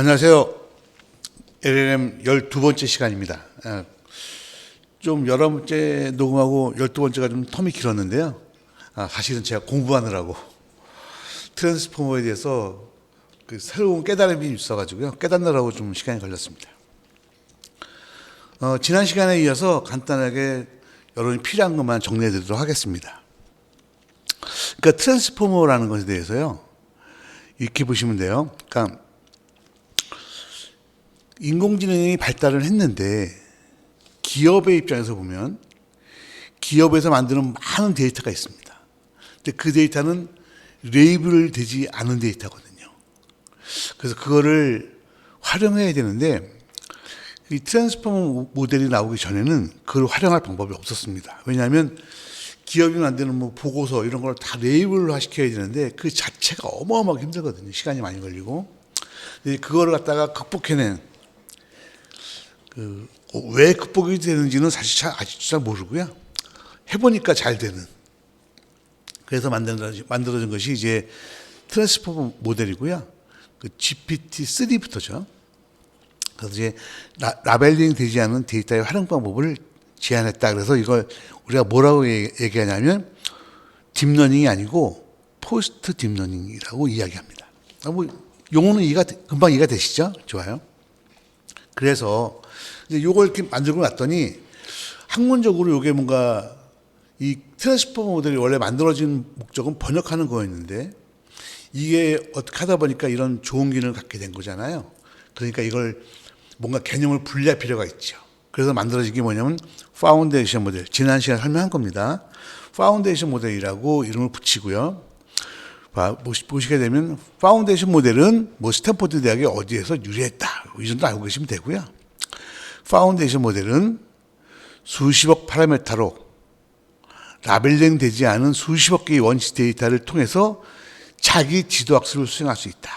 안녕하세요. LLM 12번째 시간입니다. 아, 좀 11번째 녹음하고 12번째가 좀 텀이 길었는데요. 아, 사실은 제가 공부하느라고 트랜스포머에 대해서 그 새로운 깨달음이 있어가지고요. 깨닫느라고 좀 시간이 걸렸습니다. 어, 지난 시간에 이어서 간단하게 여러분이 필요한 것만 정리해 드리도록 하겠습니다. 그러니까 트랜스포머라는 것에 대해서요. 이렇게 보시면 돼요. 그러니까 인공지능이 발달을 했는데 기업의 입장에서 보면 기업에서 만드는 많은 데이터가 있습니다. 근데 그 데이터는 레이블 되지 않은 데이터거든요. 그래서 그거를 활용해야 되는데 이 트랜스포머 모델이 나오기 전에는 그걸 활용할 방법이 없었습니다. 왜냐하면 기업이 만드는 뭐 보고서 이런 걸 다 레이블화 시켜야 되는데 그 자체가 어마어마하게 힘들거든요. 시간이 많이 걸리고. 그거를 갖다가 극복해낸 그 왜 극복이 되는지는 사실 잘 아직도 잘 모르고요. 해보니까 잘 되는. 그래서 만들어진, 만들어진 것이 이제 트랜스포머 모델이고요. 그 GPT-3부터죠. 그래서 이제 라, 라벨링 되지 않은 데이터의 활용 방법을 제안했다. 그래서 이걸 우리가 뭐라고 얘- 얘기하냐면 딥러닝이 아니고 포스트 딥러닝이라고 이야기합니다. 아, 뭐 용어는 이해가 되- 금방 이해가 되시죠? 좋아요. 그래서 이제 요걸 이렇게 만들고 났더니 학문적으로 요게 뭔가 이 트랜스포머 모델이 원래 만들어진 목적은 번역하는 거였는데 이게 어떻게 하다 보니까 이런 좋은 기능을 갖게 된 거잖아요. 그러니까 이걸 뭔가 개념을 분리할 필요가 있죠. 그래서 만들어진 게 뭐냐면 파운데이션 모델. 지난 시간에 설명한 겁니다. 파운데이션 모델이라고 이름을 붙이고요. 보시게 되면 파운데이션 모델은 뭐 스탠포드 대학이 어디에서 유래했다. 이 정도 알고 계시면 되고요. 파운데이션 모델은 수십억 파라메타로 라벨링 되지 않은 수십억 개의 원시 데이터를 통해서 자기 지도 학습을 수행할 수 있다.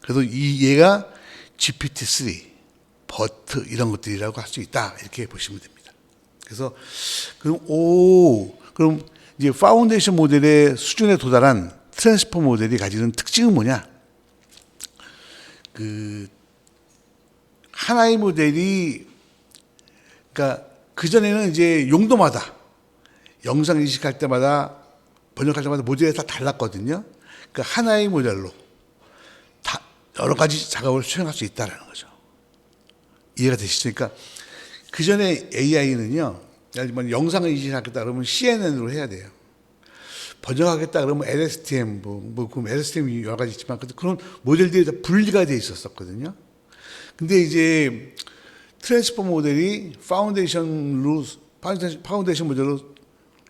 그래서 이 얘가 GPT-3, 버트 이런 것들이라고 할 수 있다. 이렇게 보시면 됩니다. 그래서 그럼 오 그럼 이제 파운데이션 모델의 수준에 도달한 트랜스포 모델이 가지는 특징은 뭐냐? 그 하나의 모델이 그러니까 그 전에는 이제 용도마다 영상 인식할 때마다 번역할 때마다 모델이 다 달랐거든요. 그러니까 하나의 모델로 다 여러 가지 작업을 수행할 수 있다라는 거죠. 이해가 되시죠? 그러니까 그 전에 AI는요, 영상을 인식하겠다 그러면 CNN으로 해야 돼요. 번역하겠다 그러면 LSTM, 뭐, 뭐, 그럼 LSTM 여러 가지 있지만 그- 그런 모델들이 다 분리가 돼 있었었거든요. 근데 이제 트랜스포머 모델이 파운데이션, 파운데이션 모델로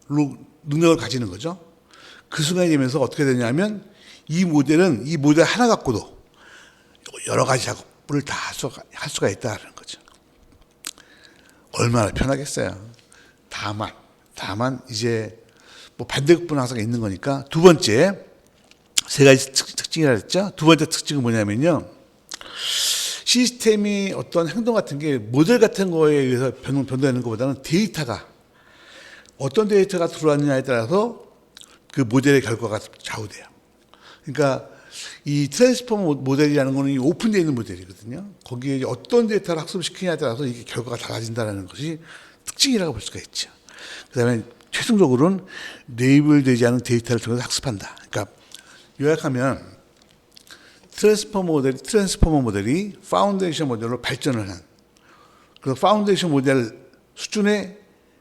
로 능력을 가지는 거죠. 그 순간이 되면서 어떻게 되냐면 이 모델은 이 모델 하나 갖고도 여러 가지 작업을 다 할 수가, 있다는 거죠. 얼마나 편하겠어요. 다만, 다만 이제 뭐 반대급부는 항상 있는 거니까 두 번째 세 가지 특, 특징이라 했죠. 두 번째 특징은 뭐냐면요. 시스템이 어떤 행동 같은 게 모델 같은 거에 의해서 변, 변동되는 것보다는 데이터가 어떤 데이터가 들어왔느냐에 따라서 그 모델의 결과가 좌우돼요. 그러니까 이 트랜스포머 모델이라는 거는 이 오픈되어 있는 모델이거든요. 거기에 어떤 데이터를 학습시키냐에 따라서 이게 결과가 달라진다는 것이 특징이라고 볼 수가 있죠. 그 다음에 최종적으로는 레이블되지 않은 데이터를 통해서 학습한다. 그러니까 요약하면 트랜스포머 모델, 트랜스포머 모델이 파운데이션 모델로 발전을 한 그래서 파운데이션 모델 수준에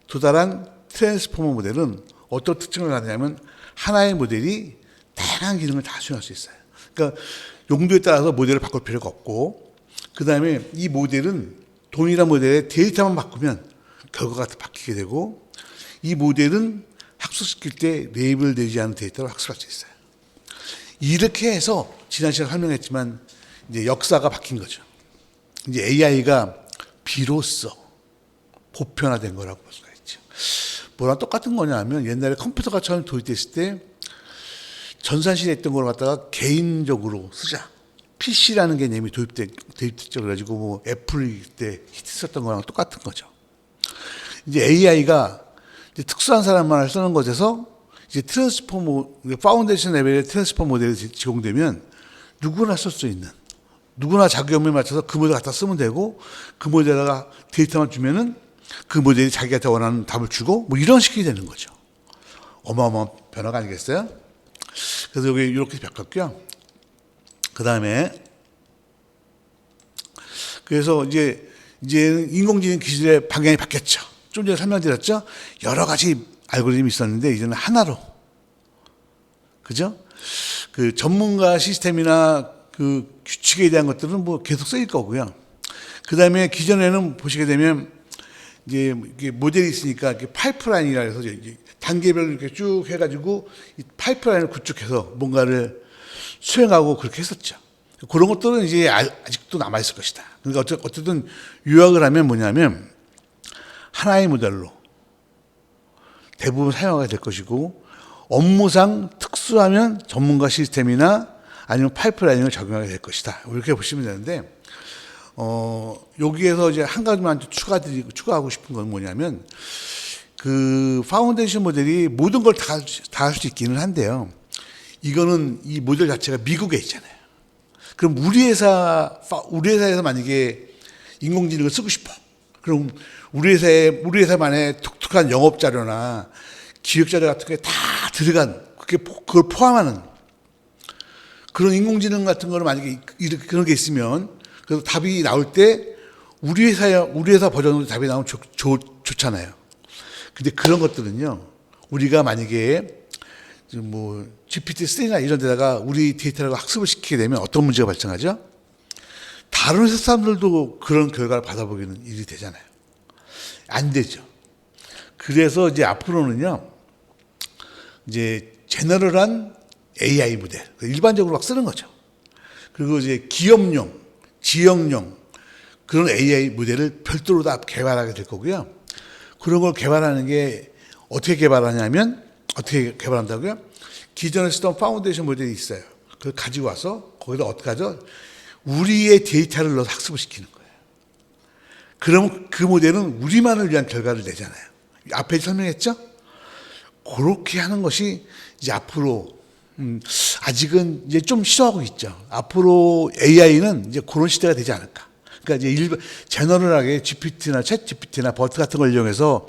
도달한 트랜스포머 모델은 어떤 특징을 가지냐면 하나의 모델이 다양한 기능을 다 수행할 수 있어요. 그러니까 용도에 따라서 모델을 바꿀 필요가 없고 그 다음에 이 모델은 동일한 모델의 데이터만 바꾸면 결과가 다 바뀌게 되고 이 모델은 학습시킬 때 레이블 되지 않은 데이터로 학습할 수 있어요. 이렇게 해서 지난 시간에 설명했지만 이제 역사가 바뀐 거죠. 이제 AI가 비로소 보편화된 거라고 볼 수가 있죠. 뭐랑 똑같은 거냐면 옛날에 컴퓨터가 처음 도입됐을 때 전산실에 있던 걸 갖다가 개인적으로 쓰자. PC라는 개념이 도입돼, 도입됐죠. 그래가지고 뭐 애플 때 히트했던 거랑 똑같은 거죠. 이제 AI가 이제 특수한 사람만 쓰는 것에서 이제 트랜스포머, 파운데이션 레벨의 트랜스포머 모델이 제공되면 누구나 쓸 수 있는 누구나 자기 업무에 맞춰서 그 모델 갖다 쓰면 되고 그 모델에다가 데이터만 주면은 그 모델이 자기한테 원하는 답을 주고 뭐 이런 식이 되는 거죠. 어마어마한 변화가 아니겠어요? 그래서 여기 이렇게 바꿨고요. 그 다음에 그래서 이제 이제 인공지능 기술의 방향이 바뀌었죠. 좀 전에 설명드렸죠. 여러 가지 알고리즘이 있었는데 이제는 하나로 그죠? 그 전문가 시스템이나 그 규칙에 대한 것들은 뭐 계속 쓰일 거고요. 그 다음에 기존에는 보시게 되면 이제 모델이 있으니까 파이프라인이라 해서 단계별로 이렇게 쭉 해가지고 이 파이프라인을 구축해서 뭔가를 수행하고 그렇게 했었죠. 그런 것들은 이제 아- 아직도 남아 있을 것이다. 그러니까 어쨌- 어쨌든 요약을 하면 뭐냐면 하나의 모델로 대부분 사용하게 될 것이고 업무상 특수하면 전문가 시스템이나 아니면 파이프라인을 적용하게 될 것이다. 이렇게 보시면 되는데 어, 여기에서 이제 한 가지만 추가드리고 추가하고 싶은 건 뭐냐면 그 파운데이션 모델이 모든 걸 다 다 할 수 있기는 한데요. 이거는 이 모델 자체가 미국에 있잖아요. 그럼 우리 회사 파- 우리 회사에서 만약에 인공지능을 쓰고 싶어. 그럼 우리 회사에 우리 회사만의 독특한 영업 자료나 기획 자료 같은 게 다 들어간 그게 포- 그걸 포함하는 그런 인공지능 같은 거를 만약에 이렇게 그런 게 있으면 그래서 답이 나올 때 우리 회사에 우리 회사 버전으로 답이 나오면 좋, 좋, 좋잖아요. 근데 그런 것들은요 우리가 만약에 뭐 GPT-3나 이런 데다가 우리 데이터를 학습을 시키게 되면 어떤 문제가 발생하죠? 다른 회사 사람들도 그런 결과를 받아보기는 일이 되잖아요. 안 되죠. 그래서 이제 앞으로는요, 이제 제너럴한 AI 모델, 일반적으로 막 쓰는 거죠. 그리고 이제 기업용, 지역용 그런 AI 모델을 별도로 다 개발하게 될 거고요. 그런 걸 개발하는 게 어떻게 개발하냐면 어떻게 개발한다고요? 기존에 쓰던 파운데이션 모델이 있어요. 그걸 가지고 와서 거기다 어떻게 하죠? 우리의 데이터를 넣어서 학습을 시키는 거예요. 그럼 그 모델은 우리만을 위한 결과를 내잖아요. 앞에 설명했죠? 그렇게 하는 것이 이제 앞으로 음, 아직은 이제 좀 시도하고 있죠. 앞으로 AI는 이제 그런 시대가 되지 않을까. 그러니까 이제 일반 제너럴하게 GPT나 챗 GPT나 버트 같은 걸 이용해서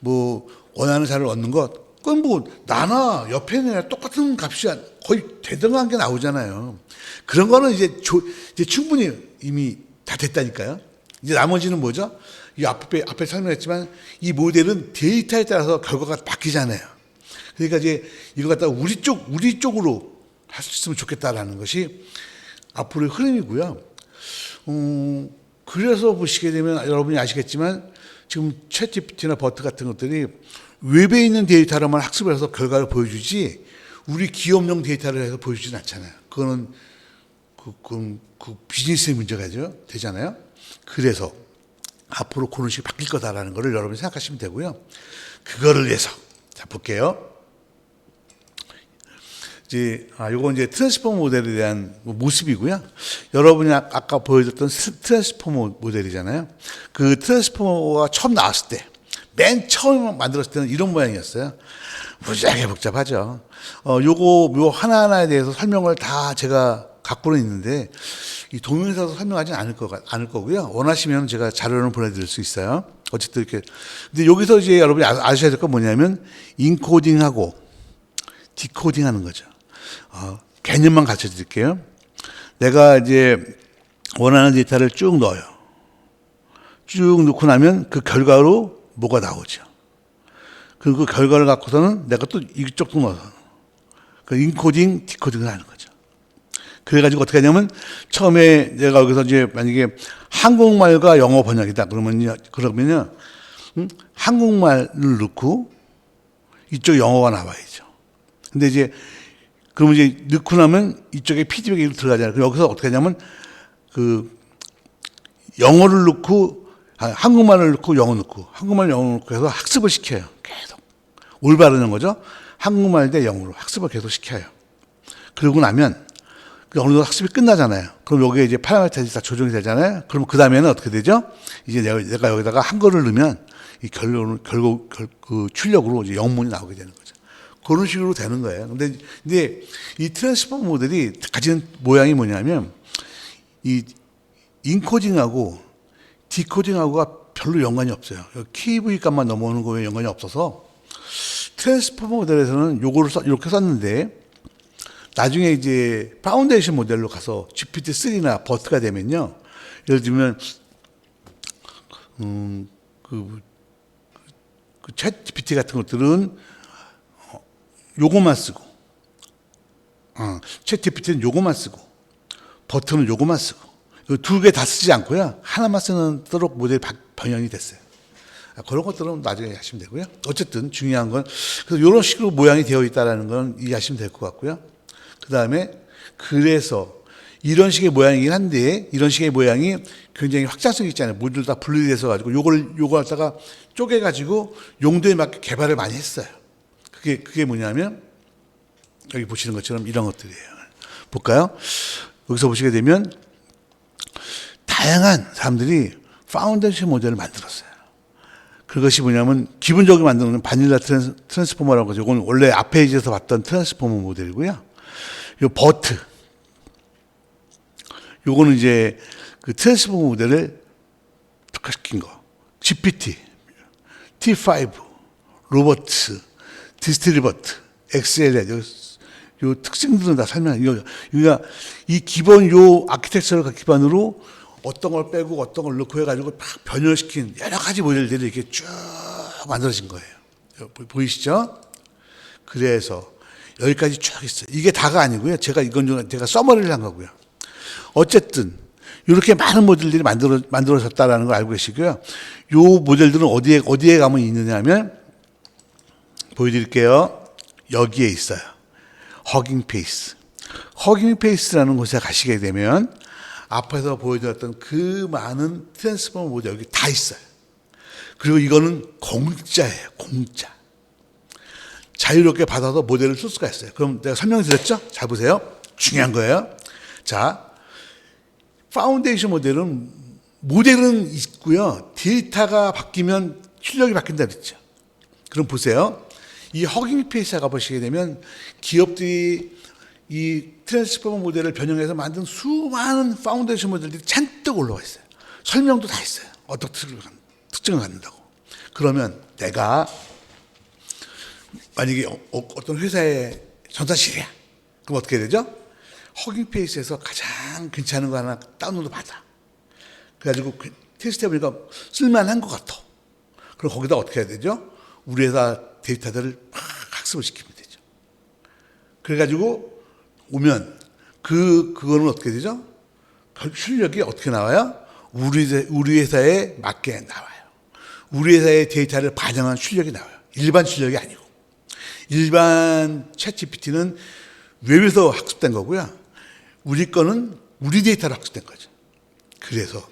뭐 원하는 자료를 얻는 것 그건 뭐 나나 옆에 있는 똑같은 값이 안- 거의 대등한 게 나오잖아요. 그런 거는 이제, 조, 이제 충분히 이미 다 됐다니까요. 이제 나머지는 뭐죠? 이 앞에, 앞에 설명했지만 이 모델은 데이터에 따라서 결과가 바뀌잖아요. 그러니까 이제 이거 갖다가 우리 쪽, 우리 쪽으로 할 수 있으면 좋겠다라는 것이 앞으로의 흐름이고요. 음, 그래서 보시게 되면 여러분이 아시겠지만 지금 챗GPT나 버트 같은 것들이 웹에 있는 데이터로만 학습을 해서 결과를 보여주지 우리 기업용 데이터를 해서 보여주진 않잖아요. 그거는 그, 그, 그 비즈니스의 문제가 죠 되잖아요. 그래서 앞으로 그런 식이 바뀔 거다라는 거를 여러분이 생각하시면 되고요. 그거를 위해서 자 볼게요. 이제 아 요거 이제 트랜스포머 모델에 대한 뭐 모습이고요. 여러분이 아- 아까 보여줬던 스- 트랜스포머 모델이잖아요. 그 트랜스포머가 처음 나왔을 때, 맨 처음 만들었을 때는 이런 모양이었어요. 무지하게 복잡하죠. 어 요거 요 하나하나에 대해서 설명을 다 제가 갖고는 있는데 이 동영상에서 설명하지는 않을 거 않을 거고요. 원하시면 제가 자료를 보내드릴 수 있어요. 어쨌든 이렇게 근데 여기서 이제 여러분이 아- 아셔야 될 건 뭐냐면 인코딩하고 디코딩 하는 거죠. 어, 개념만 가르쳐 드릴게요. 내가 이제 원하는 데이터를 쭉 넣어요. 쭉 넣고 나면 그 결과로 뭐가 나오죠. 그리고 그 결과를 갖고서는 내가 또 이쪽도 넣어서 그 인코딩, 디코딩을 하는 거죠. 그래가지고 어떻게 하냐면 처음에 내가 여기서 이제 만약에 한국말과 영어 번역이다 그러면요, 그러면요, 음? 한국말을 넣고 이쪽 영어가 나와야죠. 근데 이제 그러면 이제 넣고 나면 이쪽에 피드백이 들어가잖아요. 여기서 어떻게 하냐면 그 영어를 넣고 아, 한국말을 넣고 영어 넣고 한국말 영어 넣고 해서 학습을 시켜요. 계속 올바르는 거죠. 한국말 대 영어로 학습을 계속 시켜요. 그러고 나면 그 어느 정도 학습이 끝나잖아요. 그럼 여기에 이제 파라미터들이 다 조정이 되잖아요. 그럼 그 다음에는 어떻게 되죠? 이제 내가, 내가 여기다가 한글을 넣으면 이 결론, 결국, 결, 그 출력으로 이제 영문이 나오게 되는 거죠. 그런 식으로 되는 거예요. 근데, 근데 이 트랜스포머 모델이 가진 모양이 뭐냐면 이 인코딩하고 디코딩하고가 별로 연관이 없어요. KV 값만 넘어오는 거에 연관이 없어서 트랜스포머 모델에서는 요거를 써, 이렇게 썼는데 나중에 이제 파운데이션 모델로 가서 GPT-3나 버트가 되면요. 예를 들면 음, 그, 그, 챗 GPT 같은 것들은 어, 요거만 쓰고 어, 챗 GPT는 요거만 쓰고 버튼은 요거만 쓰고 두 개 다 쓰지 않고요. 하나만 쓰는 도록 모델이 바- 변형이 됐어요. 아, 그런 것들은 나중에 하시면 되고요. 어쨌든 중요한 건 이런 식으로 모양이 되어 있다라는 건 이해하시면 될 것 같고요. 그 다음에 그래서 이런 식의 모양이긴 한데 이런 식의 모양이 굉장히 확장성이 있잖아요. 모듈 다 분리돼서 가지고 요걸 요걸 갖다가 쪼개 가지고 용도에 맞게 개발을 많이 했어요. 그게 그게 뭐냐면 여기 보시는 것처럼 이런 것들이에요. 볼까요? 여기서 보시게 되면 다양한 사람들이 파운데이션 모델을 만들었어요. 그것이 뭐냐면 기본적으로 만드는 건 바닐라 트랜스, 트랜스포머라는 거죠. 이건 원래 앞에 이제서 봤던 트랜스포머 모델이고요. 요 버트. 요거는 이제 그 트랜스포머 모델을 특화시킨 거. GPT, T5, 로버트, 디스트리버트, XLL. 요, 요 특징들은 다 설명. 이거 그러니까 이 기본 요 아키텍처를 기반으로 어떤 걸 빼고 어떤 걸 넣고 해가지고 막 변형시킨 여러 가지 모델들이 이렇게 쭉 만들어진 거예요. 보- 보이시죠? 그래서 여기까지 쭉 있어요. 이게 다가 아니고요. 제가 이건 좀 제가 써머리를 한 거고요. 어쨌든 이렇게 많은 모델들이 만들어 만들어졌다라는 걸 알고 계시고요. 요 모델들은 어디에 어디에 가면 있느냐면 보여드릴게요. 여기에 있어요. 허깅 페이스. 허깅 페이스라는 곳에 가시게 되면 앞에서 보여드렸던 그 많은 트랜스포머 모델 여기 다 있어요. 그리고 이거는 공짜예요. 공짜. 자유롭게 받아서 모델을 쓸 수가 있어요. 그럼 내가 설명드렸죠? 잘 보세요. 중요한 거예요. 자, 파운데이션 모델은 모델은 있고요. 데이터가 바뀌면 출력이 바뀐다 그랬죠. 그럼 보세요. 이 허깅 페이스에 가보시게 되면 기업들이 이 트랜스포머 모델을 변형해서 만든 수많은 파운데이션 모델들이 잔뜩 올라와 있어요. 설명도 다 있어요. 어떻게 특징을 갖는다고. 그러면 내가 만약에 어, 어, 어떤 회사의 전사실이야. 그럼 어떻게 되죠? 허깅 페이스에서 가장 괜찮은 거 하나 다운로드 받아. 그래가지고 그 테스트 해보니까 쓸만한 것 같아. 그럼 거기다 어떻게 해야 되죠? 우리 회사 데이터들을 막 학습을 시키면 되죠. 그래가지고 오면 그 그거는 어떻게 되죠? 그 출력이 어떻게 나와요? 우리 회- 우리 회사에 맞게 나와요. 우리 회사의 데이터를 반영한 출력이 나와요. 일반 출력이 아니고 일반 챗 GPT는 웹에서 학습된 거고요. 우리 거는 우리 데이터로 학습된 거죠. 그래서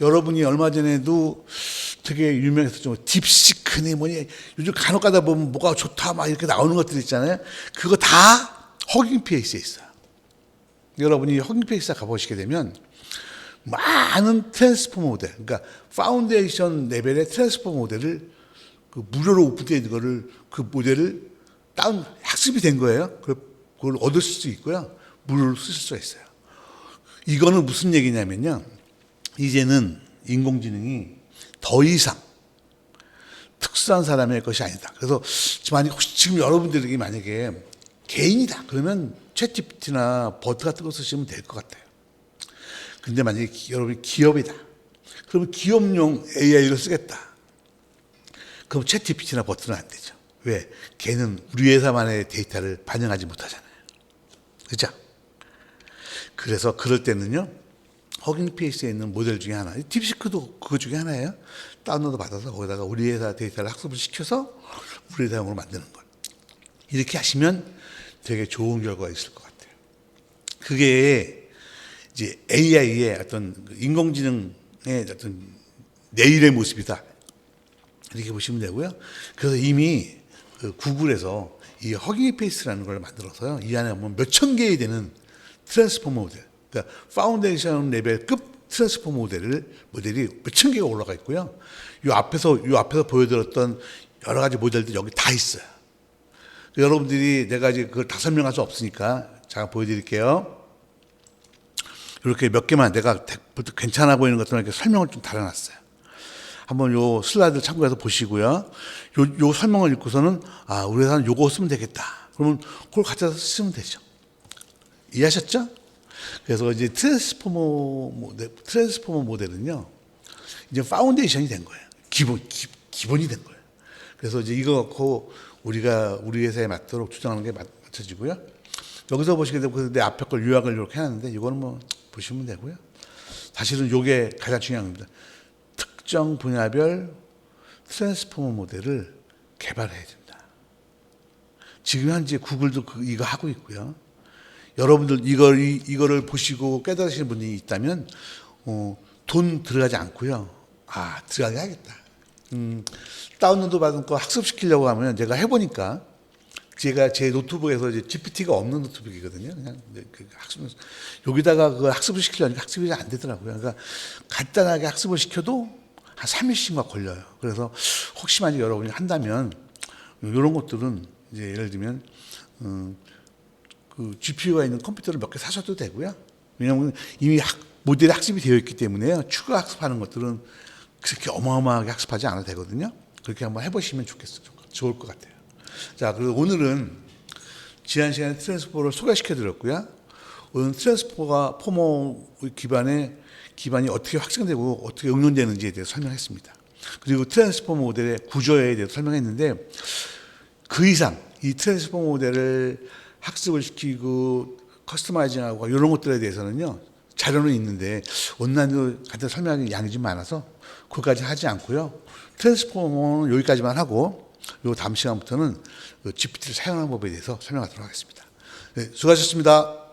여러분이 얼마 전에도 되게 유명했었죠. 딥시크니 뭐니 요즘 간혹 가다 보면 뭐가 좋다 막 이렇게 나오는 것들 있잖아요. 그거 다 허깅 페이스에 있어요. 여러분이 허깅 페이스 가보시게 되면 많은 트랜스포머 모델, 그러니까 파운데이션 레벨의 트랜스포머 모델을 그 무료로 오픈되어 있는 거를 그 모델을 다운 학습이 된 거예요. 그걸 그걸 얻을 수 있고요. 무료로 쓰실 수가 있어요. 이거는 무슨 얘기냐면요. 이제는 인공지능이 더 이상 특수한 사람의 것이 아니다. 그래서 만약 혹시 지금 여러분들에게 만약에 개인이다 그러면 챗GPT나 버트 같은 거 쓰시면 될 것 같아요. 근데 만약에 기- 여러분이 기업이다. 그러면 기업용 AI를 쓰겠다. 그럼 챗GPT나 버트는 안 되죠. 왜? 걔는 우리 회사만의 데이터를 반영하지 못하잖아요. 그죠? 그래서 그럴 때는요, 허깅 페이스에 있는 모델 중에 하나, 딥시크도 그거 중에 하나예요. 다운로드 받아서 거기다가 우리 회사 데이터를 학습을 시켜서 우리 회사용으로 만드는 것. 이렇게 하시면 되게 좋은 결과가 있을 것 같아요. 그게 이제 AI의 어떤 그 인공지능의 어떤 내일의 모습이다. 이렇게 보시면 되고요. 그래서 이미 그 구글에서 이 허깅 페이스라는 걸 만들어서요. 이 안에 보면 몇천 개에 되는 트랜스포머 모델, 그러니까 파운데이션 레벨급 트랜스포머 모델을 모델이 몇천 개가 올라가 있고요. 이 앞에서 이 앞에서 보여드렸던 여러 가지 모델들 여기 다 있어요. 여러분들이 내가 이제 그걸 다 설명할 수 없으니까 잠깐 보여드릴게요. 이렇게 몇 개만 내가 대- 괜찮아 보이는 것들만 이렇게 설명을 좀 달아놨어요. 한번 요 슬라이드 참고해서 보시고요. 요, 요 설명을 읽고서는 아, 우리 회사는 요거 쓰면 되겠다. 그러면 그걸 갖다 쓰면 되죠. 이해하셨죠? 그래서 이제 트랜스포머 모델, 트랜스포머 모델은요. 이제 파운데이션이 된 거예요. 기본 기, 기본이 된 거예요. 그래서 이제 이거 갖고 우리가 우리 회사에 맞도록 주장하는 게 맞, 맞춰지고요. 여기서 보시게 되면 내 앞에 걸 요약을 이렇게 해놨는데 이거는 뭐 보시면 되고요. 사실은 이게 가장 중요한 겁니다. 특정 분야별 트랜스포머 모델을 개발해야 됩니다. 지금 현재 구글도 그- 이거 하고 있고요. 여러분들 이걸 이, 이거를 보시고 깨달으시는 분이 있다면 어, 돈 들어가지 않고요. 아 들어가게 하겠다. 음, 다운로드 받은 거 학습시키려고 하면 제가 해보니까 제가 제 노트북에서 이제 GPT가 없는 노트북이거든요. 그냥 그 학습 여기다가 그 학습을 시키려니까 학습이 잘 안 되더라고요. 그러니까 간단하게 학습을 시켜도 한 3일씩만 걸려요. 그래서 혹시 만약 여러분이 한다면 이런 것들은 이제 예를 들면 음, 그 GPU가 있는 컴퓨터를 몇 개 사셔도 되고요. 왜냐하면 이미 학, 모델이 학습이 되어 있기 때문에 추가 학습하는 것들은 그렇게 어마어마하게 학습하지 않아도 되거든요. 그렇게 한번 해보시면 좋겠어요. 좋을 것 같아요. 자, 그리고 오늘은 지난 시간에 트랜스포를 소개시켜 드렸고요. 오늘 트랜스포가 포머 기반의 기반이 어떻게 확장되고 어떻게 응용되는지에 대해서 설명했습니다. 그리고 트랜스포머 모델의 구조에 대해서 설명했는데 그 이상 이 트랜스포머 모델을 학습을 시키고 커스터마이징하고 이런 것들에 대해서는요 자료는 있는데 온라인으로 간단히 설명하기 양이 좀 많아서 그것까지 하지 않고요 트랜스포머는 여기까지만 하고 요 다음 시간부터는 그 GPT를 사용하는 법에 대해서 설명하도록 하겠습니다. 네, 수고하셨습니다.